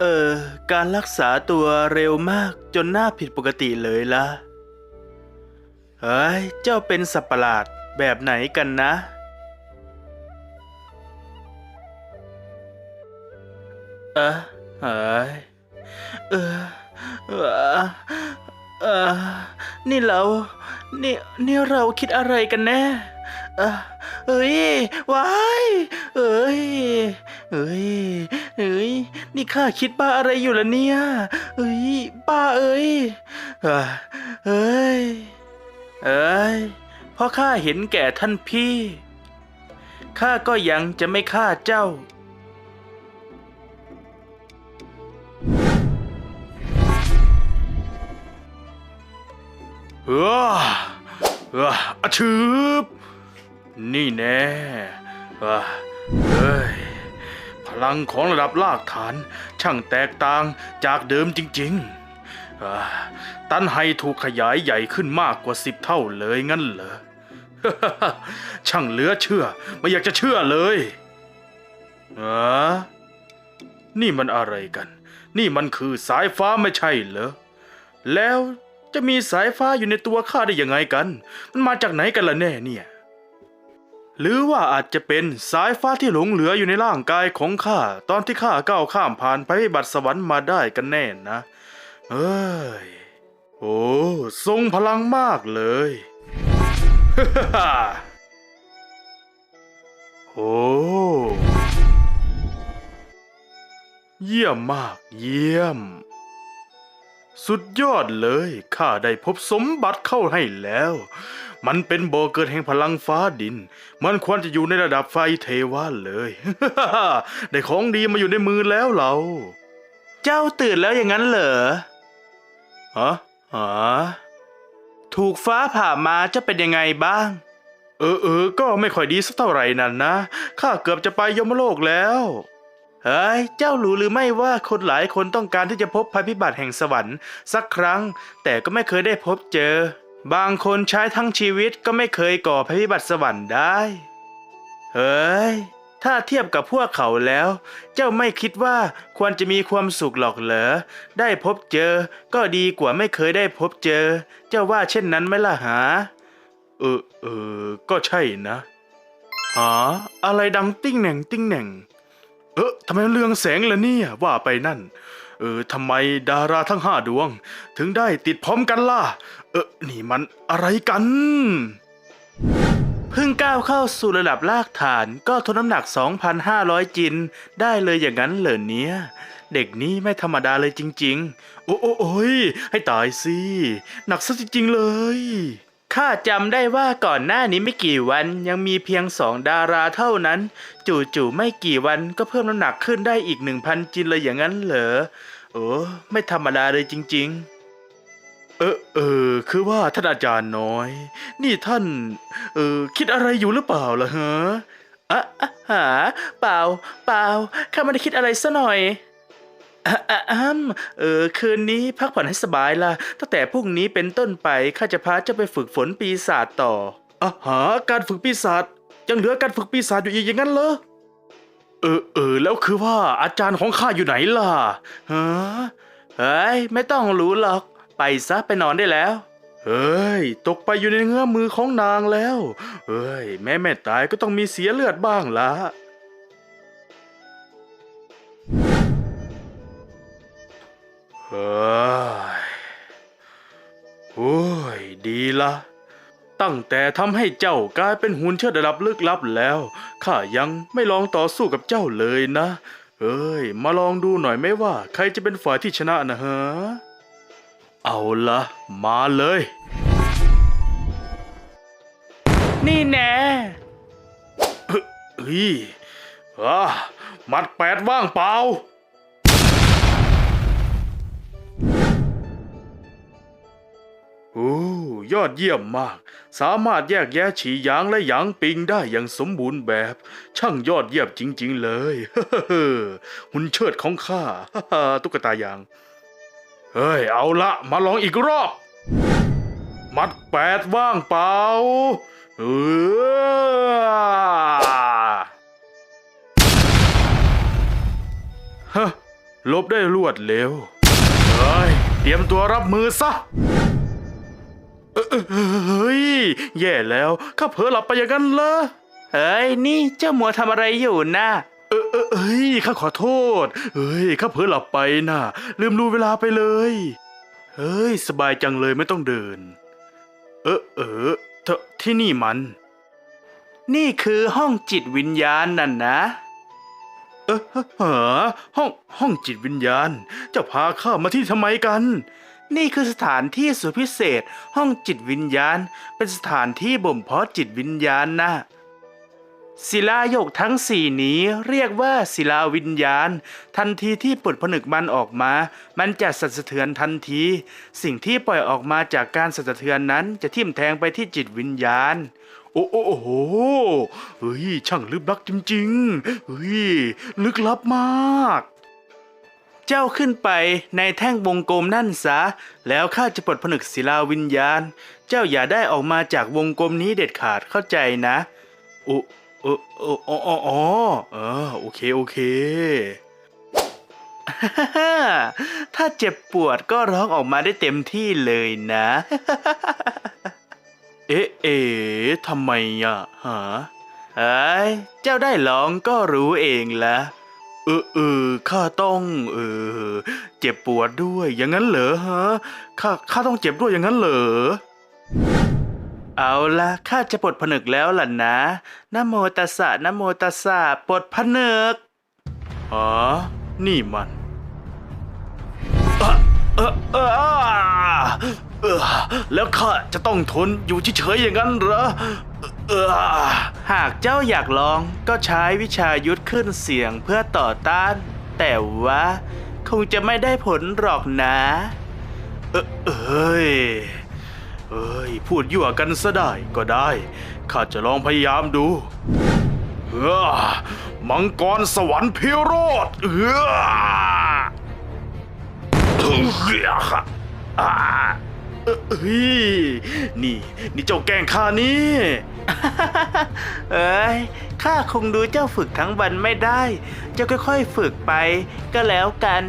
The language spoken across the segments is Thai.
เออ การรักษาตัวเร็วมากจนหน้าผิดปกติเลยล่ะ เฮ้ย เจ้าเป็นสัตว์ประหลาดแบบไหนกันนะ เออเฮ้ย เออ เออเออนี่เรา นี่ นี่เราคิดอะไรกันแน่ เออเอ้ยวายเอ้ยเอ้ยเอ้ยนี่ข้าคิดบ้าอะไรอยู่ล่ะเนี่ยเอ้ยบ้าเอ้ยเอ้ยเอ้ยเอ้ยเพราะข้าเห็นแก่ท่านพี่ข้าก็ยังจะไม่ฆ่าเจ้าเออเอออะชืบ นี่แน่เอ้อเฮ้ย พลังของระดับลากฐาน ช่างแตกต่างจากเดิมจริงๆ ตันไฮถูกขยายใหญ่ขึ้นมากกว่าสิบเท่าเลยงั้นเหรอ ช่างเหลือเชื่อ ไม่อยากจะเชื่อเลยออนี่มันอะไรกัน นี่มันคือสายฟ้าไม่ใช่เหรอ แล้วจะมีสายฟ้าอยู่ในตัวข้าได้ยังไงกัน มันมาจากไหนกันล่ะแน่เนี่ย หรือว่าอาจจะเป็นสายฟ้าที่หลงเหลืออยู่ในร่างกายของข้าตอนที่ข้าก้าวข้ามผ่านภัยพิบัติสวรรค์มาได้กันแน่นะ เอ้ย โอ้ทรงพลังมากเลยโอ้เยี่ยมมากเยี่ยม สุดยอดเลยข้าได้พบสมบัติเข้าให้แล้ว มันเป็นบ่อเกิดแห่งพลังฟ้าดิน มันควรจะอยู่ในระดับไฟเทวาเลย ได้ของดีมาอยู่ในมือแล้วเรา เจ้าตื่นแล้วอย่างนั้นเหรอฮะฮะถูกฟ้าผ่ามาจะเป็นยังไงบ้าง เออเออก็ไม่ค่อยดีสักเท่าไหร่นั่นนะ ข้าเกือบจะไปยมโลกแล้วเฮ้ย เจ้ารู้หรือไม่ว่าคนหลายคนต้องการที่จะพบภัยพิบัติแห่งสวรรค์สักครั้ง แต่ก็ไม่เคยได้พบเจอ บางคนใช้ทั้งชีวิตก็ไม่เคยก่อภัยพิบัติสวรรค์ได้ เฮ้ย ถ้าเทียบกับพวกเขาแล้ว เจ้าไม่คิดว่าควรจะมีความสุขหรอกเหรอ ได้พบเจอ ก็ดีกว่าไม่เคยได้พบเจอ เจ้าว่าเช่นนั้นไหมล่ะหา เออเออ ก็ใช่นะหาอะไรดังติ้งแหน่งติ้งแหน่ง เออทำไมเรืองแสงล่ะเนี่ยว่าไปนั่นเออทำไมดาราทั้งห้าดวง ถึงได้ติดพร้อมกันล่ะ ออนี่มันอะไรกัน เพิ่งก้าวเข้าสู่ระดับลากฐานก็ทนน้ำหนัก 2,500 จิน ได้เลยอย่างนั้นเหรอเนี่ย เด็กนี้ไม่ธรรมดาเลยจริง ๆ โอ้โอ้โอ้ยให้ตายสิ หนักซะจริง ๆ เลยข้าจำได้ว่าก่อนหน้านี้ไม่กี่วันยังมีเพียงสองดาราเท่านั้น จู่ๆไม่กี่วันก็เพิ่มน้ำหนักขึ้นได้อีกหนึ่งพันจินเลยอย่างนั้นเหรอโอ้ไม่ธรรมดาเลยจริง ๆ เออเออคือว่าท่านอาจารย์น้อย นี่ท่าน เออคิดอะไรอยู่หรือเปล่าล่ะฮะอะอะหาเปล่า เปล่าข้าไม่ได้คิดอะไรซะหน่อยอะอะอ้ำเออคืนนี้พักผ่อนให้สบายล่ะตั้งแต่พรุ่งนี้เป็นต้นไปข้าจะพาเจ้าไปฝึกฝนปีศาจต่ออะหาการฝึกปีศาจยังเหลือการฝึกปีศาจอยู่อีกอย่างนั้นเหรอเออเออแล้วคือว่าอาจารย์ของข้าอยู่ไหนล่ะฮะเฮ้ยไม่ต้องรู้หรอก ไปซะไปนอนได้แล้ว เฮ้ย ตกไปอยู่ในเงื้อมือของนางแล้ว เฮ้ย แม่แม่ตายก็ต้องมีเสียเลือดบ้างละเฮ้ยโอ้ย ดีละตั้งแต่ทำให้เจ้ากลายเป็นหุ่นเชิดระดับลึกลับแล้วข้ายังไม่ลองต่อสู้กับเจ้าเลยนะ เอ้ย มาลองดูหน่อยไหมว่า ใครจะเป็นฝ่ายที่ชนะนะฮะ เอาละมาเลย นี่แน่เฮ้ยอะมัดแปดว่างเปล่า โอ้ยอดเยี่ยมมาก สามารถแยกแยะฉีหยางและหยางปิงได้อย่างสมบูรณ์แบบ ช่างยอดเยี่ยมจริง ๆ เลย หุ่นเชิดของข้า ตุ๊กตายาง เฮ้ย เอาละมาลองอีกรอบ มัดแปดว่างเปล่าเออฮะลบได้รวดเร็ว เฮ้ย เตรียมตัวรับมือซะเฮ้ย แย่แล้ว ข้าเผลอหลับไปอย่างนั้นเหรอ เฮ้ย นี่เจ้ามัวทำอะไรอยู่นะเออเออเฮ้ยข้าขอโทษ เฮ้ยข้าเผลอหลับไปน่ะ ลืมดูเวลาไปเลย เฮ้ย สบายจังเลยไม่ต้องเดิน เออเออเธอที่นี่มัน นี่คือห้องจิตวิญญาณนั่นนะ เออเหอห้องห้องจิตวิญญาณจ้าพาข้ามาที่ทำไมกัน นี่คือสถานที่สุดพิเศษ ห้องจิตวิญญาณ เป็นสถานที่บ่มเพาะจิตวิญญาณนะ ศิลาหยกทั้งสี่นี้เรียกว่าศิลาวิญญาณ ทันทีที่ปลดผนึกมันออกมา มันจะสั่นสะเทือนทันที สิ่งที่ปล่อยออกมาจากการสั่นสะเทือนนั้นจะทิ่มแทงไปที่จิตวิญญาณ โอ้โอ้โอ้โหเฮ้ยช่างลึกลับจริงๆเฮ้ยลึกลับมากเจ้าขึ้นไปในแท่งวงกลมนั่นซะ แล้วข้าจะปลดผนึกศิลาวิญญาณ เจ้าอย่าได้ออกมาจากวงกลมนี้เด็ดขาดเข้าใจนะอ้เออเอออ๋ออ๋ออ๋อเออโอเคโอเคถ้าเจ็บปวดก็ร้องออกมาได้เต็มที่เลยนะ เอ๊ะเอ๊ะทำไมอะฮะเอ้ยเจ้าได้ลองก็รู้เองละเออเออข้าต้อง เออ เจ็บปวดด้วยอย่างนั้นเหรอฮะข้าข้าต้องเจ็บด้วยอย่างนั้นเหรอ เอาละข้าจะปลดผนึกแล้วล่ะนะนะโมตัสสะนะโมตัสสะปลดผนึก อ๋อ นี่มันเออเออเออแล้วข้าจะต้องทนอยู่เฉยๆอย่างนั้นเหรอเออหากเจ้าอยากลองก็ใช้วิชายุทธขึ้นเสียงเพื่อต่อต้าน แต่ว่าคงจะไม่ได้ผลหรอกนะ เออเอ้ย เอ้ย พูดยั่วกันซะได้ก็ได้ ข้าจะลองพยายามดูเออมังกรสวรรค์พิโรธเออเฮ้ยอ่าเอ้ยนี่ นี่เจ้าแกล้งข้านี่ เอ้ย ข้าคงดูเจ้าฝึกทั้งวันไม่ได้ เจ้าค่อยๆฝึกไป ก็แล้วกัน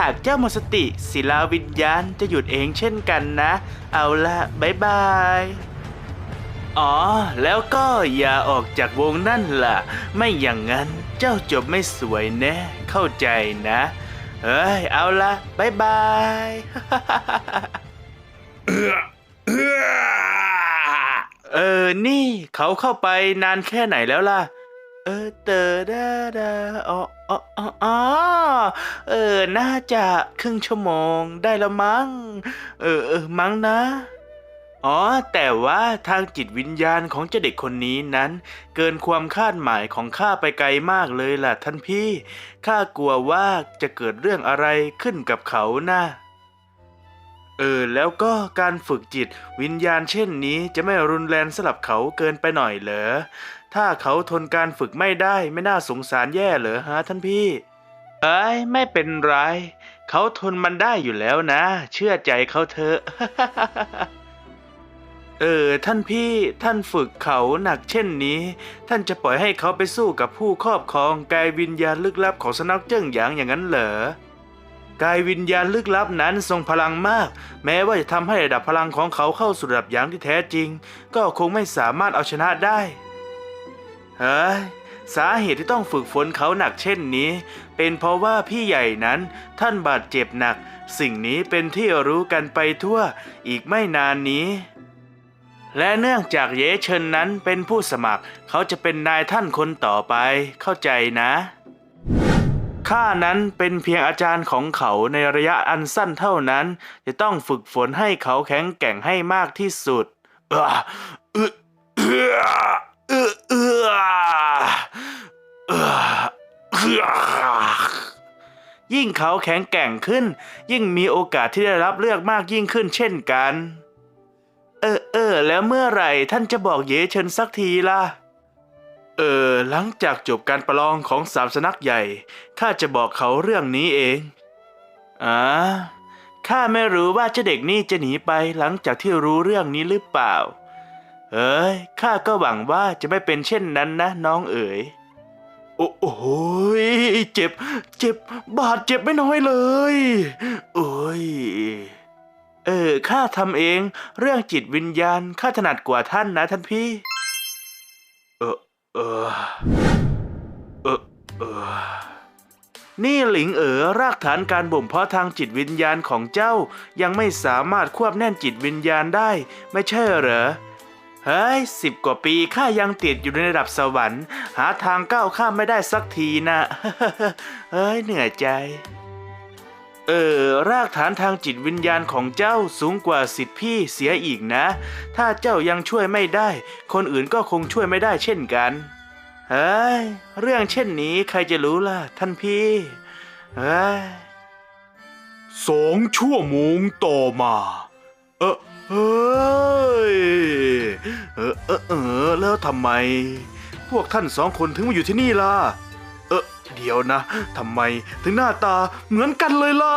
หากเจ้าหมดสติศิลาวิญญาณจะหยุดเองเช่นกันนะ เอาละบายบาย อ๋อ แล้วก็อย่าออกจากวงนั่นล่ะ ไม่อย่างนั้นเจ้าจบไม่สวยแน่เข้าใจนะเฮ้ย เอาละบายบาย เออ เออ นี่เขาเข้าไปนานแค่ไหนแล้วล่ะ เออเตอดาดาอ๋ออ๋ออ๋ออ๋อเออ น่าจะครึ่งชั่วโมงได้ล้วมั้ง เออเออมั้งนะ อ๋อ แต่ว่าทางจิตวิญญาณของเจ้าเด็กคนนี้นั้น เกินความคาดหมายของข้าไปไกลมากเลยล่ะท่านพี่ ข้ากลัวว่าจะเกิดเรื่องอะไรขึ้นกับเขานะ เออแล้วก็การฝึกจิตวิญญาณเช่นนี้จะไม่รุนแรงสำหรับเขาเกินไปหน่อยเหรอ ถ้าเขาทนการฝึกไม่ได้ไม่น่าสงสารแย่เหรอฮะท่านพี่ เอ้ยไม่เป็นไร เขาทนมันได้อยู่แล้วนะ เชื่อใจเขาเถอะ เออท่านพี่ท่านฝึกเขาหนักเช่นนี้ ท่านจะปล่อยให้เขาไปสู้กับผู้ครอบครองกายวิญญาณลึกลับของสนักเจิ้งหยางอย่างนั้นเหรอ กายวิญญาณลึกลับนั้นทรงพลังมาก แม้ว่าจะทำให้ระดับพลังของเขาเข้าสู่ระดับหยางที่แท้จริง ก็คงไม่สามารถเอาชนะได้เฮ้ยสาเหตุที่ต้องฝึกฝนเขาหนักเช่นนี้ เป็นเพราะว่าพี่ใหญ่นั้นท่านบาดเจ็บหนัก สิ่งนี้เป็นที่รู้กันไปทั่วอีกไม่นานนี้ และเนื่องจากเยเชิญนั้นเป็นผู้สมัคร เขาจะเป็นนายท่านคนต่อไป เข้าใจนะ ข้านั้นเป็นเพียงอาจารย์ของเขาในระยะอันสั้นเท่านั้น จะต้องฝึกฝนให้เขาแข็งแกร่งให้มากที่สุด เออเออเออเออเออเออยิ่งเขาแข็งแกร่งขึ้น ยิ่งมีโอกาสที่ได้รับเลือกมากยิ่งขึ้นเช่นกัน เออเออแล้วเมื่อไหร่ท่านจะบอกเยเชิญสักทีล่ะ เออหลังจากจบการประลองของสามสนักใหญ่ข้าจะบอกเขาเรื่องนี้เองอ่าข้าไม่รู้ว่าเจ้าเด็กนี่จะหนีไปหลังจากที่รู้เรื่องนี้หรือเปล่า เอ้ยข้าก็หวังว่าจะไม่เป็นเช่นนั้นนะน้องเอ๋ยโอ้โหยเจ็บ เจ็บบาดเจ็บไม่น้อยเลย โอ้ย เออข้าทำเอง เรื่องจิตวิญญาณข้าถนัดกว่าท่านนะท่านพี่เออ เออ เออ เออ นี่หลิงเอ๋อรากฐานการบ่มเพาะทางจิตวิญญาณของเจ้ายังไม่สามารถควบแน่นจิตวิญญาณได้ ไม่ใช่เหรอ เฮ้ยสิบกว่าปีข้ายังติดอยู่ในระดับสวรรค์ หาทางก้าวข้ามไม่ได้สักทีนะ เฮ้ยเหนื่อยใจ เออรากฐานทางจิตวิญญาณของเจ้าสูงกว่าสิทธิพี่เสียอีกนะ ถ้าเจ้ายังช่วยไม่ได้ คนอื่นก็คงช่วยไม่ได้เช่นกันเฮ้ยเรื่องเช่นนี้ใครจะรู้ล่ะ ท่านพี่เฮ้ยสองชั่วโมงต่อมา เออเฮ้ยเออเออเออแล้วทำไม พวกท่านสองคนถึงมาอยู่ที่นี่ล่ะ เดียวนะทำไมถึงหน้าตาเหมือนกันเลยล่ะ